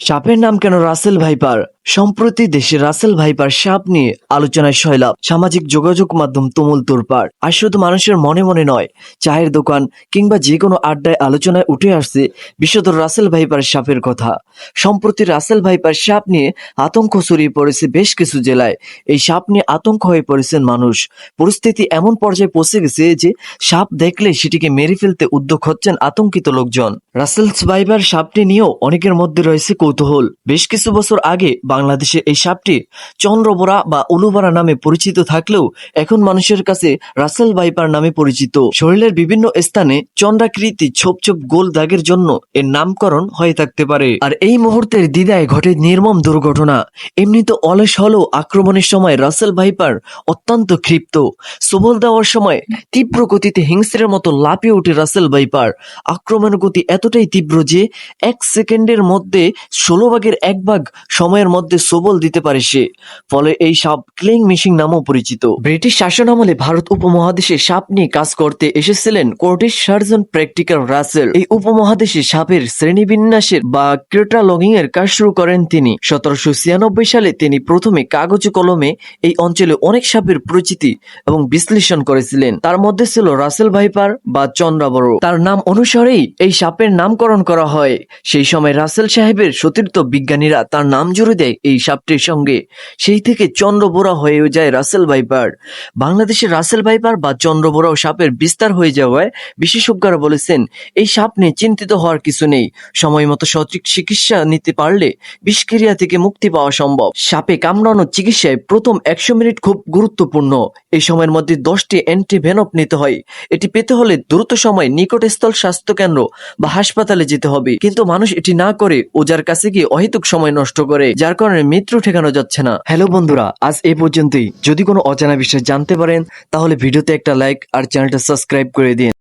সাপের নাম কেন রাসেল ভাইপার? সম্প্রতি দেশে রাসেল ভাইপার সাপ নিয়ে আলোচনায় সয়লাভ সামাজিক যোগাযোগ মাধ্যম তুমুল তোরপাড়। আর শুধু মানুষের মনে মনে নয়, চায়ের দোকান কিংবা যে কোনো আড্ডায় আলোচনায় উঠে আসছে বিশ্বত রাসেল ভাইপার সাপের কথা। সম্প্রতি রাসেল ভাইপার সাপ নিয়ে আতঙ্ক ছড়িয়ে পড়েছে বেশ কিছু জেলায়। এই সাপ নিয়ে আতঙ্ক হয়ে পড়েছেন মানুষ। পরিস্থিতি এমন পর্যায়ে পৌঁছে গেছে যে সাপ দেখলে সেটিকে মেরে ফেলতে উদ্যোগ হচ্ছেন আতঙ্কিত লোকজন। রাসেলস ভাইপার সাপটি নিয়েও অনেকের মধ্যে রয়েছে কৌতূহল। বেশ কিছু বছর আগে বাংলাদেশে এই সাপটি চন্দ্রবোরা বা উলুবরা নামে পরিচিত থাকলেও এখন মানুষের কাছে রাসেল ভাইপার নামে পরিচিত। শরীরের বিভিন্ন স্থানে চন্দ্রাকৃতি ছোপ ছোপ গোল দাগের জন্য এর নামকরণ হয়ে থাকতে পারে। আর এই মুহূর্তের দ্বিধায় ঘটে নির্মম দুর্ঘটনা। এমনি তো অলস হলেও আক্রমণের সময় রাসেল ভাইপার অত্যন্ত ক্ষিপ্ত। সবল দেওয়ার সময় তীব্র গতিতে হিংস্রের মতো লাফিয়ে ওঠে রাসেল ভাইপার। আক্রমণের গতি এতটাই তীব্র যে এক সেকেন্ডের মধ্যে ষোলো ভাগের এক ভাগ সময়ের মধ্যে সবল দিতে পারে সে, ফলে এই সাপ ক্লিং মিশিং নামেও পরিচিত। ব্রিটিশ শাসন আমলে ভারত উপমহাদেশে সাপ নিয়ে কাজ করতে এসেছিলেন কোর্টিশ সার্জন প্র্যাকটিক্যাল রাসেল। এই উপমহাদেশে সাপের শ্রেণীবিন্যাসের বা ক্রেটালগিং এর কাজ শুরু করেন তিনি। সতেরোশো ছিয়ানব্বই সালে তিনি প্রথমে কাগজ কলমে এই অঞ্চলে অনেক সাপের পরিচিতি এবং বিশ্লেষণ করেছিলেন। তার মধ্যে ছিল রাসেল ভাইপার বা চন্দ্রাবড় তার নাম অনুসারেই এই সাপের নামকরণ করা হয়। সেই সময় রাসেল সাহেবের সতীর্থ বিজ্ঞানীরা তার নাম জুড়ে দেয় এই সাপটির সঙ্গে। সেই থেকে চন্দ্রবোরা হয়ে যায় রাসেল ভাইপার। বাংলাদেশের রাসেল ভাইপার বা চন্দ্রবোরা সাপের বিস্তার হয়ে যাওয়ায় বিশেষজ্ঞরা বলেছেন, এই সাপ নিয়ে চিন্তিত হওয়ার কিছু নেই। সময় মতো সঠিক চিকিৎসা নিতে পারলে বিষক্রিয়া থেকে মুক্তি পাওয়া সম্ভব। সাপে কামড়ানোর চিকিৎসায় প্রথম একশো মিনিট খুব গুরুত্বপূর্ণ। এই সময়ের মধ্যে দশটি অ্যান্টিভেনপ নিতে হয়। এটি পেতে হলে দ্রুত সময় নিকটস্থল স্বাস্থ্য কেন্দ্র বা হাসপাতালে যেতে হবে। কিন্তু মানুষ এটি না করে ওজার কাছে গিয়ে অহেতুক সময় নষ্ট করে, যার কারণে মৃত্যু ঠেকানো যাচ্ছে না। হ্যালো বন্ধুরা, আজ এ পর্যন্তই। যদি কোনো অজানা বিষয় জানতে পারেন, তাহলে ভিডিওতে একটা লাইক আর চ্যানেলটা সাবস্ক্রাইব করে দিন।